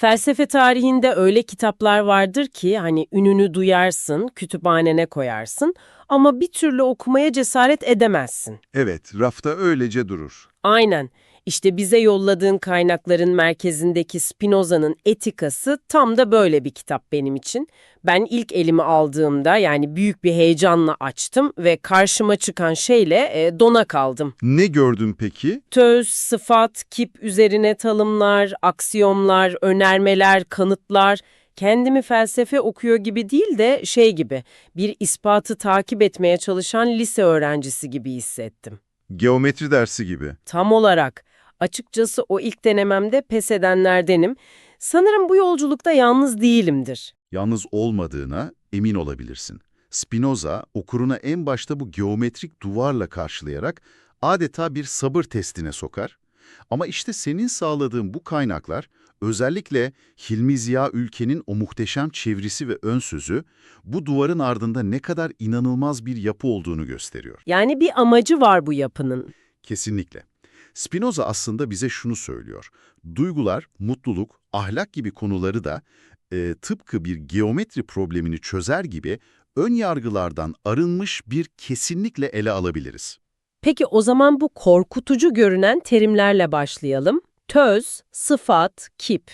Felsefe tarihinde öyle kitaplar vardır ki hani ününü duyarsın, kütüphanene koyarsın ama bir türlü okumaya cesaret edemezsin. Evet, rafta öylece durur. Aynen. İşte bize yolladığın kaynakların merkezindeki Spinoza'nın Etikası tam da böyle bir kitap benim için. Ben ilk elimi aldığımda yani büyük bir heyecanla açtım ve karşıma çıkan şeyle e, dona kaldım. Ne gördün peki? Töz, sıfat, kip üzerine tanımlar, aksiyomlar, önermeler, kanıtlar. Kendimi felsefe okuyor gibi değil de şey gibi, bir ispatı takip etmeye çalışan lise öğrencisi gibi hissettim. Geometri dersi gibi. Tam olarak. Açıkçası o ilk denememde pes edenlerdenim. Sanırım bu yolculukta yalnız değilimdir. Yalnız olmadığına emin olabilirsin. Spinoza, okuruna en başta bu geometrik duvarla karşılayarak adeta bir sabır testine sokar. Ama işte senin sağladığın bu kaynaklar, özellikle Hilmi Ziya Ülke'nin o muhteşem çevresi ve ön sözü, bu duvarın ardında ne kadar inanılmaz bir yapı olduğunu gösteriyor. Yani bir amacı var bu yapının. Kesinlikle. Spinoza aslında bize şunu söylüyor. Duygular, mutluluk, ahlak gibi konuları da e, tıpkı bir geometri problemini çözer gibi ön yargılardan arınmış bir kesinlikle ele alabiliriz. Peki o zaman bu korkutucu görünen terimlerle başlayalım. Töz, sıfat, kip.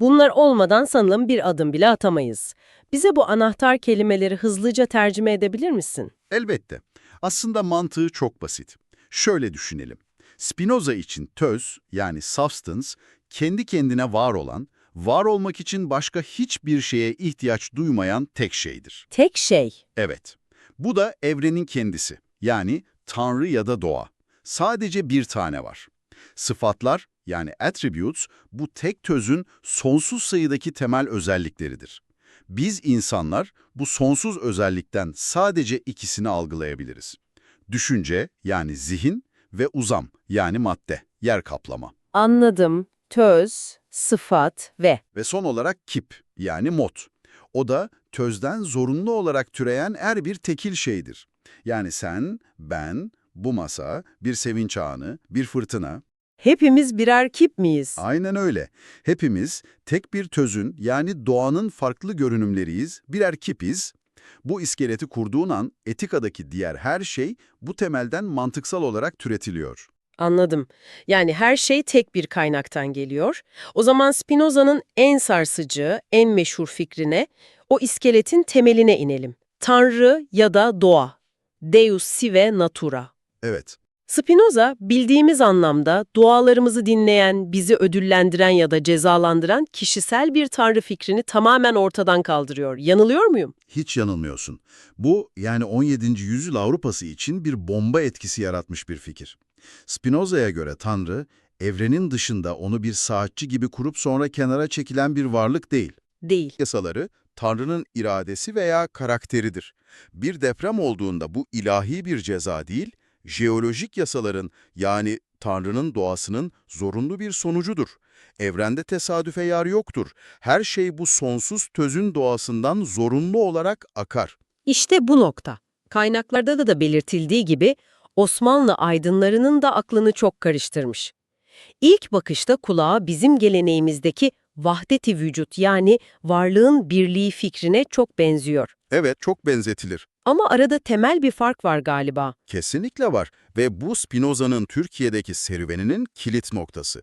Bunlar olmadan sanırım bir adım bile atamayız. Bize bu anahtar kelimeleri hızlıca tercüme edebilir misin? Elbette. Aslında mantığı çok basit. Şöyle düşünelim. Spinoza için töz yani substance kendi kendine var olan, var olmak için başka hiçbir şeye ihtiyaç duymayan tek şeydir. Tek şey. Evet. Bu da evrenin kendisi. Yani Tanrı ya da doğa. Sadece bir tane var. Sıfatlar yani attributes bu tek tözün sonsuz sayıdaki temel özellikleridir. Biz insanlar bu sonsuz özellikten sadece ikisini algılayabiliriz. Düşünce yani zihin ve uzam yani madde, yer kaplama. Anladım. Töz, sıfat ve. Ve son olarak kip yani mod. O da tözden zorunlu olarak türeyen er bir tekil şeydir. Yani sen, ben, bu masa, bir sevinç anı, bir fırtına. Hepimiz birer kip miyiz? Aynen öyle. Hepimiz tek bir tözün yani doğanın farklı görünümleriyiz, birer kipiz. Bu iskeleti kurduğun an etikadaki diğer her şey bu temelden mantıksal olarak türetiliyor. Anladım. Yani her şey tek bir kaynaktan geliyor. O zaman Spinoza'nın en sarsıcı, en meşhur fikrine, o iskeletin temeline inelim. Tanrı ya da doğa. Deus sive natura. Evet, Spinoza, bildiğimiz anlamda dualarımızı dinleyen, bizi ödüllendiren ya da cezalandıran kişisel bir tanrı fikrini tamamen ortadan kaldırıyor. Yanılıyor muyum? hiç yanılmıyorsun. Bu yani 17. yüzyıl Avrupası için bir bomba etkisi yaratmış bir fikir. Spinoza'ya göre Tanrı, evrenin dışında onu bir saatçi gibi kurup sonra kenara çekilen bir varlık değil. Değil. yasaları Tanrı'nın iradesi veya karakteridir. Bir deprem olduğunda bu ilahi bir ceza değil, jeolojik yasaların yani Tanrı'nın doğasının zorunlu bir sonucudur. Evrende tesadüfe yer yoktur. Her şey bu sonsuz tözün doğasından zorunlu olarak akar. İşte bu nokta. Kaynaklarda da, da belirtildiği gibi Osmanlı aydınlarının da aklını çok karıştırmış. İlk bakışta kulağa bizim geleneğimizdeki vahdeti vücut yani varlığın birliği fikrine çok benziyor. Evet, çok benzetilir. Ama arada temel bir fark var galiba. Kesinlikle var ve bu Spinoza'nın Türkiye'deki serüveninin kilit noktası.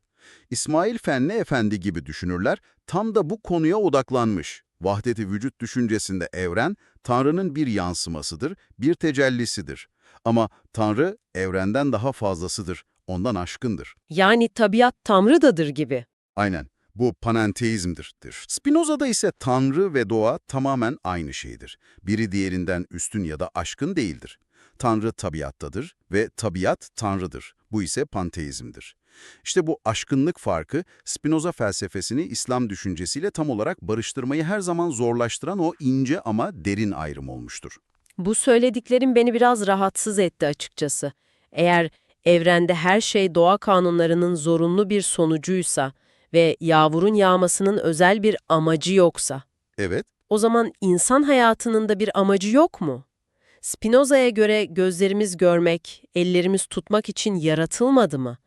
İsmail Fenli Efendi gibi düşünürler tam da bu konuya odaklanmış. Vahdeti vücut düşüncesinde evren, Tanrı'nın bir yansımasıdır, bir tecellisidir. Ama Tanrı evrenden daha fazlasıdır, ondan aşkındır. Yani tabiat Tanrı'dadır gibi. Aynen. Bu panenteizmdir. Spinoza'da ise Tanrı ve doğa tamamen aynı şeydir. Biri diğerinden üstün ya da aşkın değildir. Tanrı tabiattadır ve tabiat Tanrı'dır. Bu ise panteizmdir. İşte bu aşkınlık farkı Spinoza felsefesini İslam düşüncesiyle tam olarak barıştırmayı her zaman zorlaştıran o ince ama derin ayrım olmuştur. Bu söylediklerim beni biraz rahatsız etti açıkçası. Eğer evrende her şey doğa kanunlarının zorunlu bir sonucuysa ve yağmurun yağmasının özel bir amacı yoksa, Evet, o zaman insan hayatının da bir amacı yok mu? Spinoza'ya göre gözlerimiz görmek, ellerimiz tutmak için yaratılmadı mı?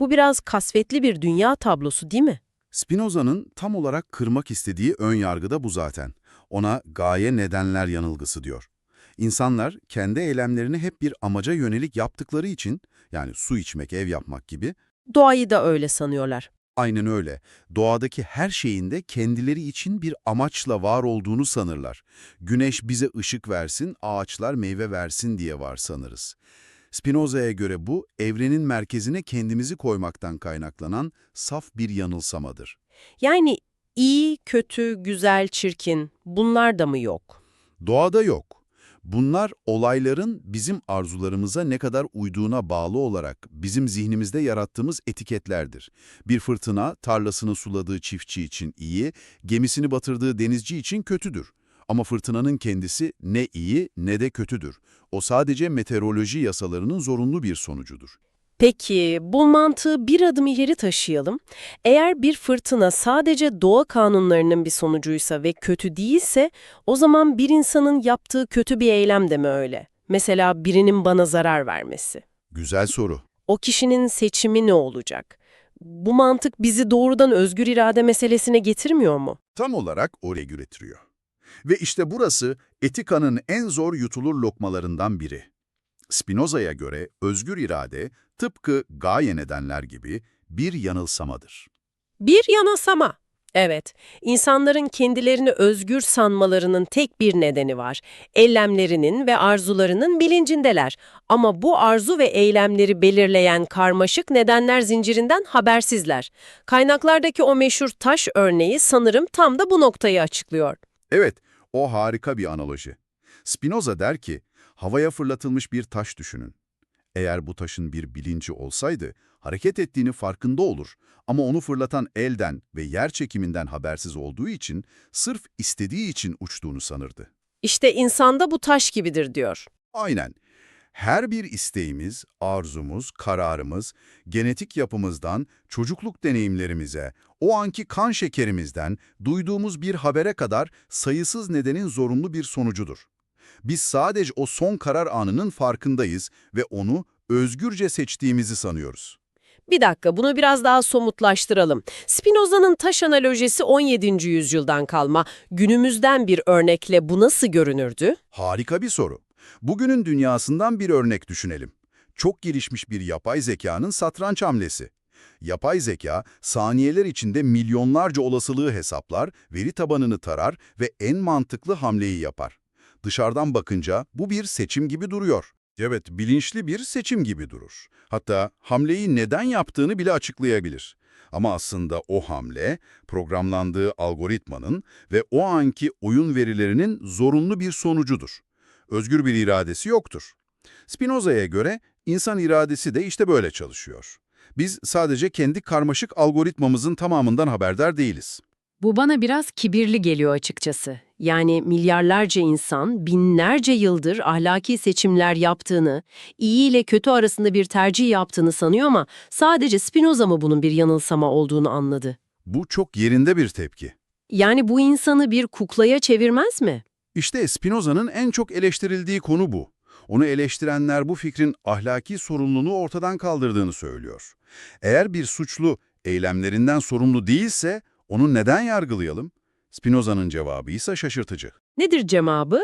Bu biraz kasvetli bir dünya tablosu değil mi? Spinoza'nın tam olarak kırmak istediği ön yargı da bu zaten. Ona gaye nedenler yanılgısı diyor. İnsanlar kendi eylemlerini hep bir amaca yönelik yaptıkları için, yani su içmek, ev yapmak gibi, Doğayı da öyle sanıyorlar. Aynen öyle, doğadaki her şeyin de kendileri için bir amaçla var olduğunu sanırlar. Güneş bize ışık versin, ağaçlar meyve versin diye var sanırız. Spinoza'ya göre bu, evrenin merkezine kendimizi koymaktan kaynaklanan saf bir yanılsamadır. Yani iyi, kötü, güzel, çirkin bunlar da mı yok? Doğada yok. Bunlar olayların bizim arzularımıza ne kadar uyduğuna bağlı olarak bizim zihnimizde yarattığımız etiketlerdir. Bir fırtına tarlasını suladığı çiftçi için iyi, gemisini batırdığı denizci için kötüdür. Ama fırtınanın kendisi ne iyi ne de kötüdür. O sadece meteoroloji yasalarının zorunlu bir sonucudur. Peki bu mantığı bir adım ileri taşıyalım. Eğer bir fırtına sadece doğa kanunlarının bir sonucuysa ve kötü değilse o zaman bir insanın yaptığı kötü bir eylem de mi öyle? Mesela birinin bana zarar vermesi. Güzel soru. O kişinin seçimi ne olacak? Bu mantık bizi doğrudan özgür irade meselesine getirmiyor mu? Tam olarak oraya getiriyor. Ve işte burası etikanın en zor yutulur lokmalarından biri. Spinoza'ya göre özgür irade tıpkı gaye nedenler gibi bir yanılsamadır. Bir yanılsama. Evet, insanların kendilerini özgür sanmalarının tek bir nedeni var. Eylemlerinin ve arzularının bilincindeler. Ama bu arzu ve eylemleri belirleyen karmaşık nedenler zincirinden habersizler. Kaynaklardaki o meşhur taş örneği sanırım tam da bu noktayı açıklıyor. Evet, o harika bir analoji. Spinoza der ki, havaya fırlatılmış bir taş düşünün. Eğer bu taşın bir bilinci olsaydı, hareket ettiğini farkında olur ama onu fırlatan elden ve yer çekiminden habersiz olduğu için sırf istediği için uçtuğunu sanırdı. İşte insanda bu taş gibidir diyor. Aynen. Her bir isteğimiz, arzumuz, kararımız, genetik yapımızdan, çocukluk deneyimlerimize, o anki kan şekerimizden, duyduğumuz bir habere kadar sayısız nedenin zorunlu bir sonucudur. Biz sadece o son karar anının farkındayız ve onu özgürce seçtiğimizi sanıyoruz. Bir dakika bunu biraz daha somutlaştıralım. Spinoza'nın taş analojisi 17. yüzyıldan kalma. Günümüzden bir örnekle bu nasıl görünürdü? Harika bir soru. Bugünün dünyasından bir örnek düşünelim. Çok gelişmiş bir yapay zekanın satranç hamlesi. Yapay zeka, saniyeler içinde milyonlarca olasılığı hesaplar, veri tabanını tarar ve en mantıklı hamleyi yapar. Dışarıdan bakınca bu bir seçim gibi duruyor. Evet, bilinçli bir seçim gibi durur. Hatta hamleyi neden yaptığını bile açıklayabilir. Ama aslında o hamle, programlandığı algoritmanın ve o anki oyun verilerinin zorunlu bir sonucudur. Özgür bir iradesi yoktur. Spinoza'ya göre insan iradesi de işte böyle çalışıyor. Biz sadece kendi karmaşık algoritmamızın tamamından haberdar değiliz. Bu bana biraz kibirli geliyor açıkçası. Yani milyarlarca insan binlerce yıldır ahlaki seçimler yaptığını, iyi ile kötü arasında bir tercih yaptığını sanıyor ama sadece Spinoza mı bunun bir yanılsama olduğunu anladı? Bu çok yerinde bir tepki. Yani bu insanı bir kuklaya çevirmez mi? İşte Spinoza'nın en çok eleştirildiği konu bu. Onu eleştirenler bu fikrin ahlaki sorumluluğunu ortadan kaldırdığını söylüyor. Eğer bir suçlu eylemlerinden sorumlu değilse onu neden yargılayalım? Spinoza'nın cevabı ise şaşırtıcı. Nedir cevabı?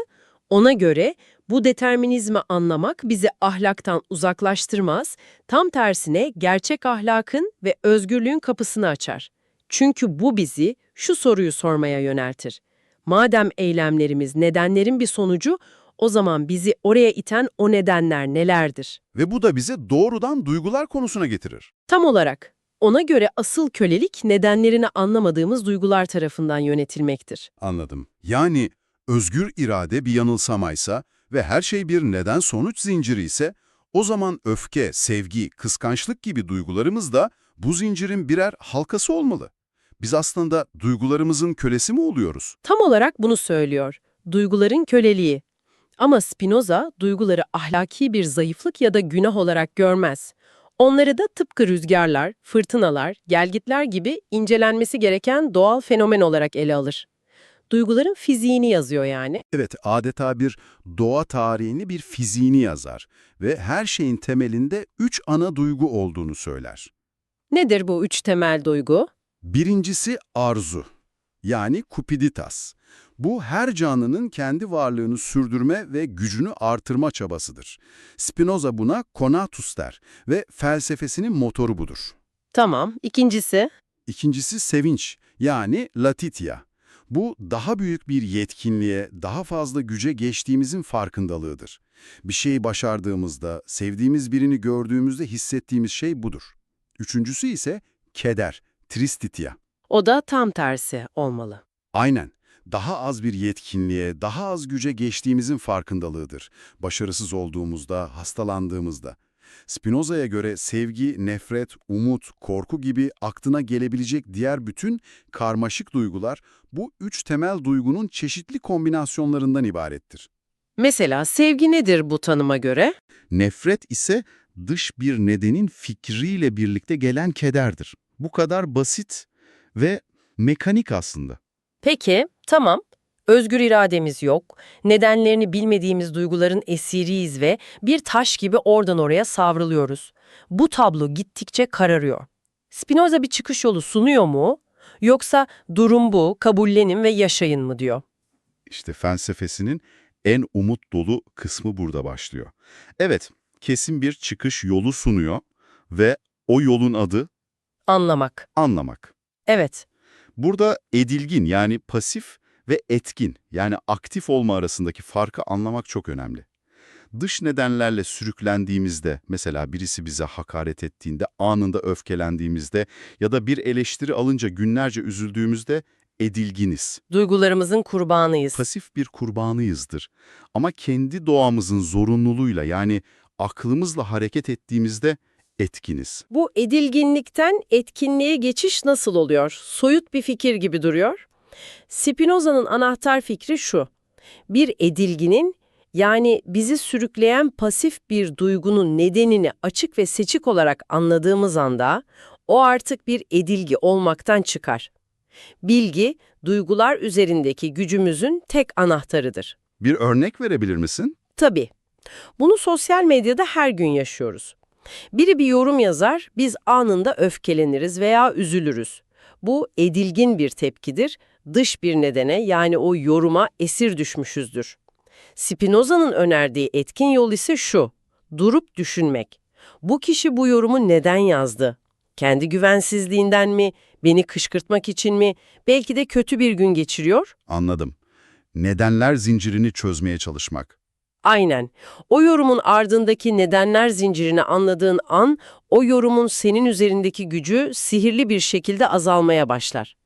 Ona göre bu determinizmi anlamak bizi ahlaktan uzaklaştırmaz, tam tersine gerçek ahlakın ve özgürlüğün kapısını açar. Çünkü bu bizi şu soruyu sormaya yöneltir. Madem eylemlerimiz nedenlerin bir sonucu, o zaman bizi oraya iten o nedenler nelerdir? Ve bu da bize doğrudan duygular konusuna getirir. Tam olarak ona göre asıl kölelik nedenlerini anlamadığımız duygular tarafından yönetilmektir. Anladım. Yani özgür irade bir yanılsamaysa ve her şey bir neden-sonuç zinciri ise o zaman öfke, sevgi, kıskançlık gibi duygularımız da bu zincirin birer halkası olmalı. Biz aslında duygularımızın kölesi mi oluyoruz? Tam olarak bunu söylüyor. Duyguların köleliği. Ama Spinoza duyguları ahlaki bir zayıflık ya da günah olarak görmez. Onları da tıpkı rüzgarlar, fırtınalar, gelgitler gibi incelenmesi gereken doğal fenomen olarak ele alır. Duyguların fiziğini yazıyor yani. Evet, adeta bir doğa tarihini, bir fiziğini yazar ve her şeyin temelinde üç ana duygu olduğunu söyler. Nedir bu üç temel duygu? Birincisi arzu, yani kupiditas. Bu her canlının kendi varlığını sürdürme ve gücünü artırma çabasıdır. Spinoza buna conatus der ve felsefesinin motoru budur. Tamam. İkincisi? İkincisi sevinç, yani latitia. Bu daha büyük bir yetkinliğe, daha fazla güce geçtiğimizin farkındalığıdır. Bir şeyi başardığımızda, sevdiğimiz birini gördüğümüzde hissettiğimiz şey budur. Üçüncüsü ise keder, tristitia. O da tam tersi olmalı. Aynen. Daha az bir yetkinliğe, daha az güce geçtiğimizin farkındalığıdır. Başarısız olduğumuzda, hastalandığımızda. Spinoza'ya göre sevgi, nefret, umut, korku gibi aklına gelebilecek diğer bütün karmaşık duygular bu üç temel duygunun çeşitli kombinasyonlarından ibarettir. Mesela sevgi nedir bu tanıma göre? Nefret ise dış bir nedenin fikriyle birlikte gelen kederdir. Bu kadar basit ve mekanik aslında. Peki, tamam. Özgür irademiz yok, nedenlerini bilmediğimiz duyguların esiriyiz ve bir taş gibi oradan oraya savruluyoruz. Bu tablo gittikçe kararıyor. Spinoza bir çıkış yolu sunuyor mu? Yoksa durum bu, kabullenin ve yaşayın mı diyor? İşte felsefesinin en umut dolu kısmı burada başlıyor. Evet, kesin bir çıkış yolu sunuyor ve o yolun adı Anlamak. anlamak. Evet, Burada edilgin yani pasif ve etkin yani aktif olma arasındaki farkı anlamak çok önemli. Dış nedenlerle sürüklendiğimizde, mesela birisi bize hakaret ettiğinde, anında öfkelendiğimizde ya da bir eleştiri alınca günlerce üzüldüğümüzde edilginiz. duygularımızın kurbanıyız. pasif bir kurbanıyızdır. Ama kendi doğamızın zorunluluğuyla yani aklımızla hareket ettiğimizde etkiniz. Bu edilginlikten etkinliğe geçiş nasıl oluyor? Soyut bir fikir gibi duruyor. Spinoza'nın anahtar fikri şu. Bir edilginin yani bizi sürükleyen pasif bir duygunun nedenini açık ve seçik olarak anladığımız anda o artık bir edilgi olmaktan çıkar. Bilgi, duygular üzerindeki gücümüzün tek anahtarıdır. Bir örnek verebilir misin? Tabii. Bunu sosyal medyada her gün yaşıyoruz. Biri bir yorum yazar, biz anında öfkeleniriz veya üzülürüz. Bu edilgin bir tepkidir, dış bir nedene yani o yoruma esir düşmüşüzdür. Spinoza'nın önerdiği etkin yol ise şu, durup düşünmek. Bu kişi bu yorumu neden yazdı? Kendi güvensizliğinden mi, beni kışkırtmak için mi, belki de kötü bir gün geçiriyor? Anladım. Nedenler zincirini çözmeye çalışmak. Aynen. O yorumun ardındaki nedenler zincirini anladığın an, o yorumun senin üzerindeki gücü sihirli bir şekilde azalmaya başlar.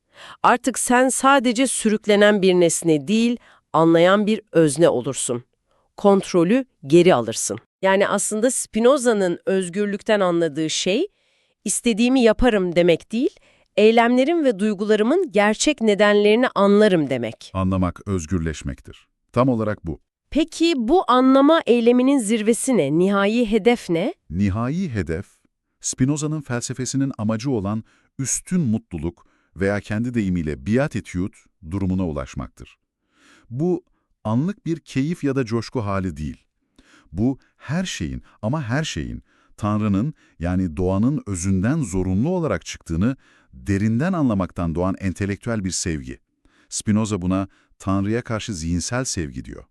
Artık sen sadece sürüklenen bir nesne değil, anlayan bir özne olursun. Kontrolü geri alırsın. Yani aslında Spinoza'nın özgürlükten anladığı şey, istediğimi yaparım demek değil, eylemlerim ve duygularımın gerçek nedenlerini anlarım demek. Anlamak özgürleşmektir. Tam olarak bu. Peki bu anlama eyleminin zirvesi ne? Nihai hedef ne? Nihai hedef, Spinoza'nın felsefesinin amacı olan üstün mutluluk veya kendi deyimiyle beatitude durumuna ulaşmaktır. Bu anlık bir keyif ya da coşku hali değil. Bu her şeyin ama her şeyin Tanrı'nın yani doğanın özünden zorunlu olarak çıktığını derinden anlamaktan doğan entelektüel bir sevgi. Spinoza buna Tanrı'ya karşı zihinsel sevgi diyor.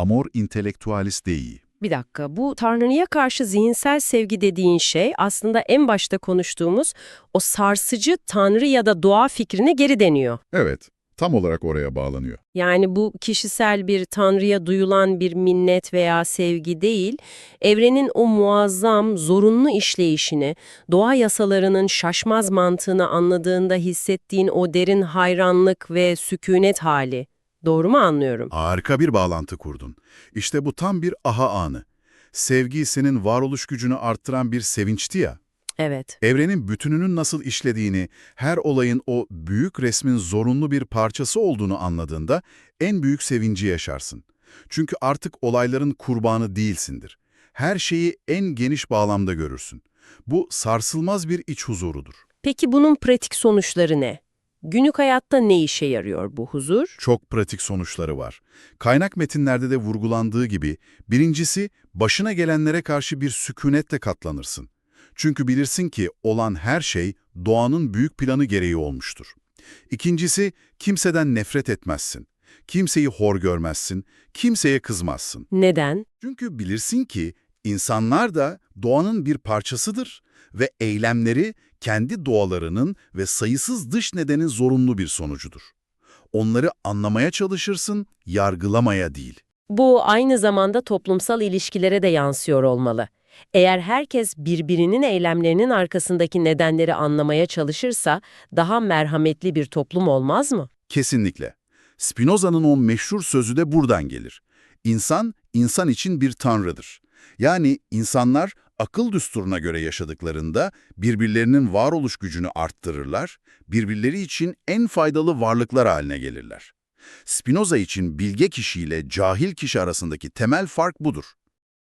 Amor intellectualis dei. Bir dakika, bu Tanrı'ya karşı zihinsel sevgi dediğin şey aslında en başta konuştuğumuz o sarsıcı Tanrı ya da doğa fikrine geri deniyor. Evet, tam olarak oraya bağlanıyor. Yani bu kişisel bir Tanrı'ya duyulan bir minnet veya sevgi değil, evrenin o muazzam, zorunlu işleyişini, doğa yasalarının şaşmaz mantığını anladığında hissettiğin o derin hayranlık ve sükunet hali. Doğru mu anlıyorum? Harika bir bağlantı kurdun. İşte bu tam bir aha anı. Sevgi senin varoluş gücünü arttıran bir sevinçti ya. Evet. Evrenin bütününün nasıl işlediğini, her olayın o büyük resmin zorunlu bir parçası olduğunu anladığında en büyük sevinci yaşarsın. Çünkü artık olayların kurbanı değilsindir. Her şeyi en geniş bağlamda görürsün. Bu sarsılmaz bir iç huzurudur. Peki bunun pratik sonuçları ne? Günlük hayatta ne işe yarıyor bu huzur? Çok pratik sonuçları var. Kaynak metinlerde de vurgulandığı gibi, birincisi başına gelenlere karşı bir sükunetle katlanırsın. Çünkü bilirsin ki olan her şey doğanın büyük planı gereği olmuştur. İkincisi, kimseden nefret etmezsin. Kimseyi hor görmezsin, kimseye kızmazsın. Neden? Çünkü bilirsin ki insanlar da doğanın bir parçasıdır ve eylemleri kendi doğalarının ve sayısız dış nedenin zorunlu bir sonucudur. Onları anlamaya çalışırsın, yargılamaya değil. Bu aynı zamanda toplumsal ilişkilere de yansıyor olmalı. Eğer herkes birbirinin eylemlerinin arkasındaki nedenleri anlamaya çalışırsa daha merhametli bir toplum olmaz mı? Kesinlikle. Spinoza'nın o meşhur sözü de buradan gelir. İnsan, insan için bir tanrıdır. Yani insanlar akıl düsturuna göre yaşadıklarında birbirlerinin varoluş gücünü arttırırlar, birbirleri için en faydalı varlıklar haline gelirler. Spinoza için bilge kişiyle cahil kişi arasındaki temel fark budur.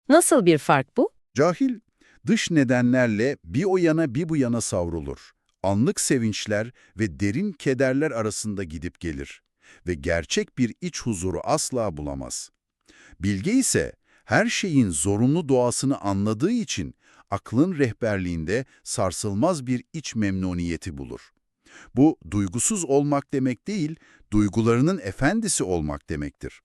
Nasıl bir fark bu? Cahil, dış nedenlerle bir o yana bir bu yana savrulur. Anlık sevinçler ve derin kederler arasında gidip gelir ve gerçek bir iç huzuru asla bulamaz. Bilge ise her şeyin zorunlu doğasını anladığı için aklın rehberliğinde sarsılmaz bir iç memnuniyeti bulur. Bu duygusuz olmak demek değil, duygularının efendisi olmak demektir.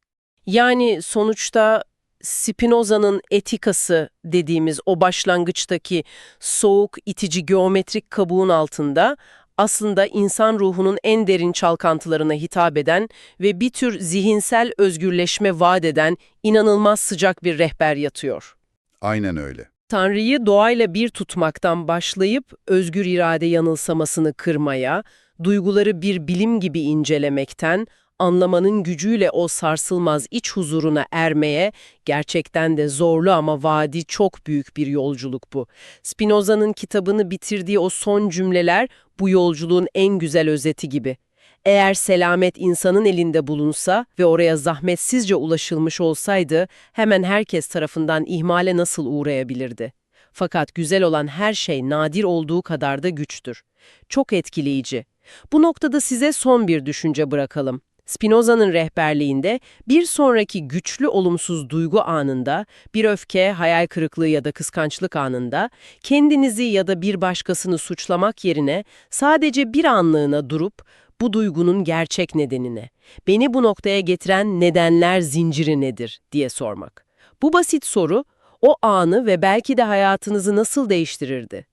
Yani sonuçta Spinoza'nın etikası dediğimiz o başlangıçtaki soğuk, itici geometrik kabuğun altında aslında insan ruhunun en derin çalkantılarına hitap eden ve bir tür zihinsel özgürleşme vaat eden inanılmaz sıcak bir rehber yatıyor. Aynen öyle. Tanrı'yı doğayla bir tutmaktan başlayıp özgür irade yanılsamasını kırmaya, duyguları bir bilim gibi incelemekten, anlamanın gücüyle o sarsılmaz iç huzuruna ermeye, gerçekten de zorlu ama vaadi çok büyük bir yolculuk bu. Spinoza'nın kitabını bitirdiği o son cümleler bu yolculuğun en güzel özeti gibi. Eğer selamet insanın elinde bulunsa ve oraya zahmetsizce ulaşılmış olsaydı hemen herkes tarafından ihmale nasıl uğrayabilirdi? Fakat güzel olan her şey nadir olduğu kadar da güçtür. Çok etkileyici. Bu noktada size son bir düşünce bırakalım. Spinoza'nın rehberliğinde bir sonraki güçlü olumsuz duygu anında, bir öfke, hayal kırıklığı ya da kıskançlık anında kendinizi ya da bir başkasını suçlamak yerine sadece bir anlığına durup bu duygunun gerçek nedenine, beni bu noktaya getiren nedenler zinciri nedir diye sormak. Bu basit soru o anı ve belki de hayatınızı nasıl değiştirirdi?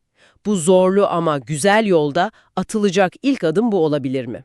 Bu zorlu ama güzel yolda atılacak ilk adım bu olabilir mi?